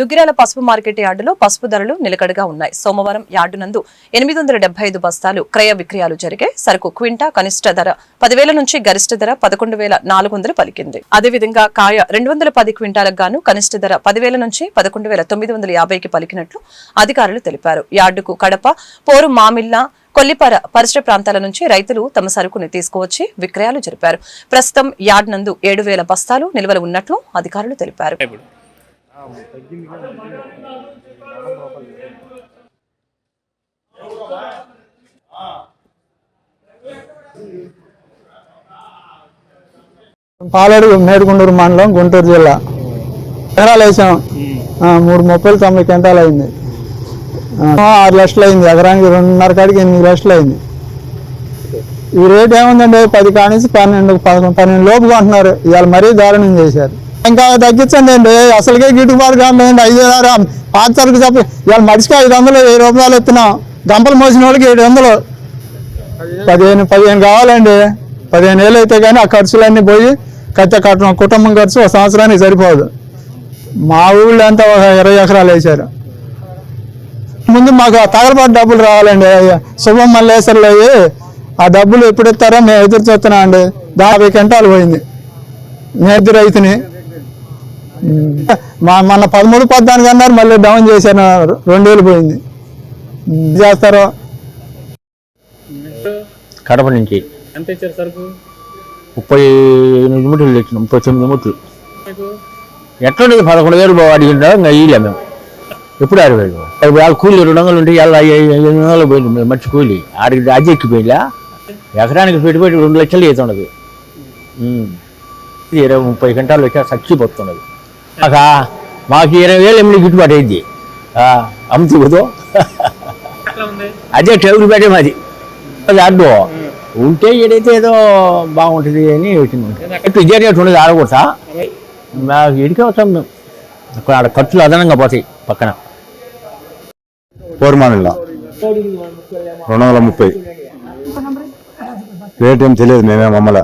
దుగ్గిరాల పసుపు మార్కెట్ యార్డులో పసుపు ధరలు నిలకడగా ఉన్నాయి. సోమవారం యార్డు నందు ఎనిమిది వందల డెబ్బై ఐదు బస్తాలు క్రయ విక్రయాలు జరిగాయి. సరుకు క్వింటా కనిష్ట ధర పదివేల నుంచి గరిష్ట ధర పదకొండు వేల నాలుగు వందలు పలికింది. అదేవిధంగా కాయ రెండు వందల పది క్వింటాలకు గాను కనిష్ట ధర పదివేల నుంచి పదకొండు వేల తొమ్మిది వందల యాభైకి పలికినట్లు అధికారులు తెలిపారు. యార్డుకు కడప పోరు మామిళ్ళ కొల్లిపర పరిసర ప్రాంతాల నుంచి రైతులు తమ సరుకుని తీసుకువచ్చి విక్రయాలు జరిపారు. ప్రస్తుతం యార్డ్ నందు ఏడు వేల బస్తాలు నిల్వలు ఉన్నట్లు అధికారులు తెలిపారు. తగ్గింది పాలడుగు మేడుగుండూరు మండలం గుంటూరు జిల్లా. ఎకరాలు వేసాం. మూడు ముప్పై తొంభై కింటాలు అయింది. ఆరు లక్షలు అయింది. ఎకరానికి రెండున్నర కాడికి ఎనిమిది లక్షలు అయింది. ఈ రేట్ ఏముందండి? పది కానించి పన్నెండు పదకొండు పన్నెండు లోపు కొంటున్నారు. ఇవాళ మరీ దారుణం చేశారు. ఇంకా తగ్గించండి అండి. అసలుకే గిట్టుబాటు కావట్లేదు ఐదు వేల పాత సరుకు చెప్ప ఇవాళ మడిచికి ఐదు వందలు వెయ్యి రూపాయలు ఎత్తున్నాం గంపలు మోసిన వాళ్ళకి ఏడు వందలు. పదిహేను పదిహేను కావాలండి. పదిహేను వేలు అయితే కానీ ఆ ఖర్చులన్నీ పోయి కత్త కట్టడం కుటుంబం ఖర్చు ఒక సంవత్సరానికి సరిపోదు. మా ఊళ్ళో అంతా ఒక ఇరవై ఎకరాలు వేశారు. ముందు మాకు తగలపాటు డబ్బులు రావాలండి. శుభం మల్లేశ్వర్లు అయ్యి ఆ డబ్బులు ఎప్పుడు ఇస్తారో మేము ఎదురు చూస్తున్నాం అండి. యాభై గంటలు పోయింది. నేను ఎదురు రైతుని ఉమ్. మా మొన్న పదమూడు పద్నాలుగు అన్నారు మళ్ళీ డౌన్ చేశాను రెండు వేలు పోయింది. చేస్తారో? కడప నుంచి. ఎంత ఇచ్చారు సరుకు ముప్పై ఎనిమిది మూటలు తెచ్చిన ముప్పై తొమ్మిది మూటలు. ఎట్లుండేది పదకొండు వేలు అడిగిందా ఇంకా ఇయ్యలే మేము. ఎప్పుడు ఆరు వేలు? వాళ్ళ కూలి రెండు వందలు ఉంటే ఇలా ఎనిమిది వందలు పోయింది మంచి కూలి. ఆడికి అజ్జెక్కిపోయిలా ఎకరానికి పెట్టుబడి రెండు లక్షలు అవుతున్నది ఇరవై ముప్పై గంటలు వచ్చా చచ్చిపోతున్నది మాకు మాకు ఇరవై వేలు ఎనిమిది గిట్టుబాటు అయింది. అమ్ముతూ అదే టేబుల్ పెట్టే మాది. అది అడ్డు. ఉంటే ఏదైతే ఏదో బాగుంటుంది అని వచ్చింది ఎట్టు ఇదే రేటు ఉండదు ఆడకూడదా? మాకు ఇడికే వస్తాం మేము. అక్కడ ఆడ ఖర్చులు అదనంగా పోతాయి పక్కన. పూర్మానిల్ల రెండు వందల ముప్పై. రేట్ ఏం తెలియదు మేమేం అమ్మలే.